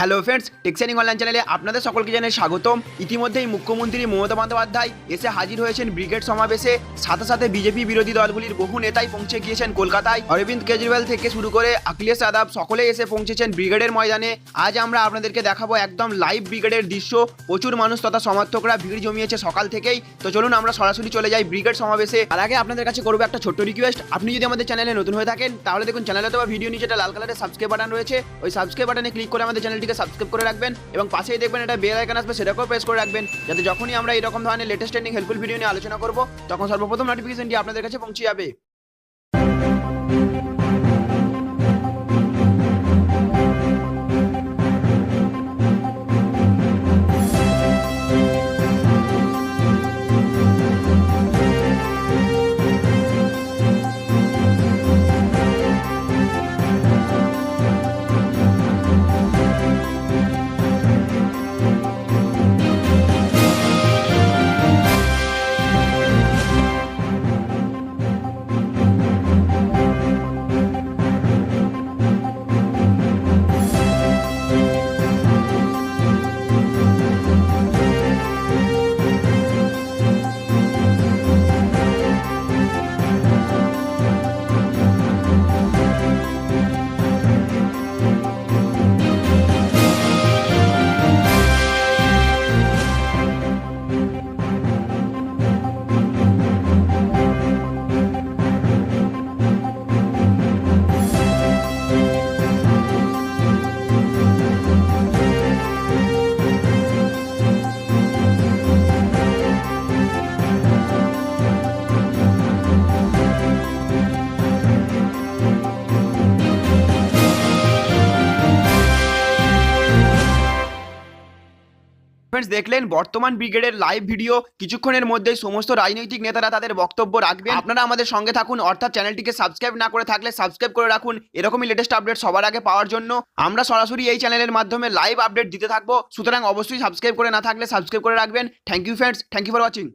Hello friends টেক্সানিং online চ্যানেলে আপনাদের সকলকে জানাই স্বাগতম। ইতিমধ্যেই মুখ্যমন্ত্রী মমতা বন্দ্যোপাধ্যায় এসে হাজির হয়েছেন ব্রিগেড সমাবেশে। সাথে সাথে বিজেপি বিরোধী দলগুলির বহু নেতাই পৌঁছে গিয়েছেন কলকাতায়। অরবিন্দ কেজরিওয়াল থেকে শুরু করে অখিলেশ যাদব সকলেই এসে পৌঁছেছেন ব্রিগেডের ময়দানে। আজ আমরা আপনাদেরকে দেখাবো একদম লাইভ ব্রিগেডের দৃশ্য। প্রচুর মানুষ তথা সমর্থকরা ভিড় জমিয়েছে সকাল থেকেই। তো চলুন আমরা সরাসরি চলে যাই ব্রিগেড সমাবেশে। তার আগে আপনাদের কাছে করব একটা ছোট্ট রিকোয়েস্ট আপনি যদি আমাদের চ্যানেলে নতুন হয়ে থাকেন, তাহলে দেখুন চ্যানেলে তো ভিডিও নিচে একটা লাল কালারের সাবস্ক্রাইব বাটন রয়েছে। ওই সাবস্ক্রাইব বাটনে ক্লিক করে আমাদের চ্যানেলটিকে সাবস্ক্রাইব করে রাখবেন এবং পাশেই দেখবেন এটা বেল আইকন আসবে, সেটাকেও প্রেস করে রাখবেন যাতে যখনই আমরা এরকম ধরনের লেটেস্ট ট্রেন্ডিং হেল্পফুল ভিডিও নিয়ে আলোচনা করব, তখন সর্বপ্রথম নোটিফিকেশনটি আপনাদের কাছে পৌঁছে যাবে। ফ্রেন্ডস দেখলেন বর্তমান ব্রিগেডের লাইভ ভিডিও কিছুক্ষণের মধ্যেই সমস্ত রাজনৈতিক নেতারা তাদের বক্তব্য রাখবেন। আপনারা আমাদের সঙ্গে থাকুন অর্থাৎ চ্যানেলটিকে সাবস্ক্রাইব না করে থাকলে সাবস্ক্রাইব করে রাখুন। এরকমই লেটেস্ট আপডেট সবার আগে পাওয়ার জন্য। আমরা সরাসরি এই চ্যানেলের মাধ্যমে লাইভ আপডেট দিতে থাকব। সুতরাং অবশ্যই সাবস্ক্রাইব করে না থাকলে সাবস্ক্রাইব করে রাখবেন। Thank you friends thank you for watching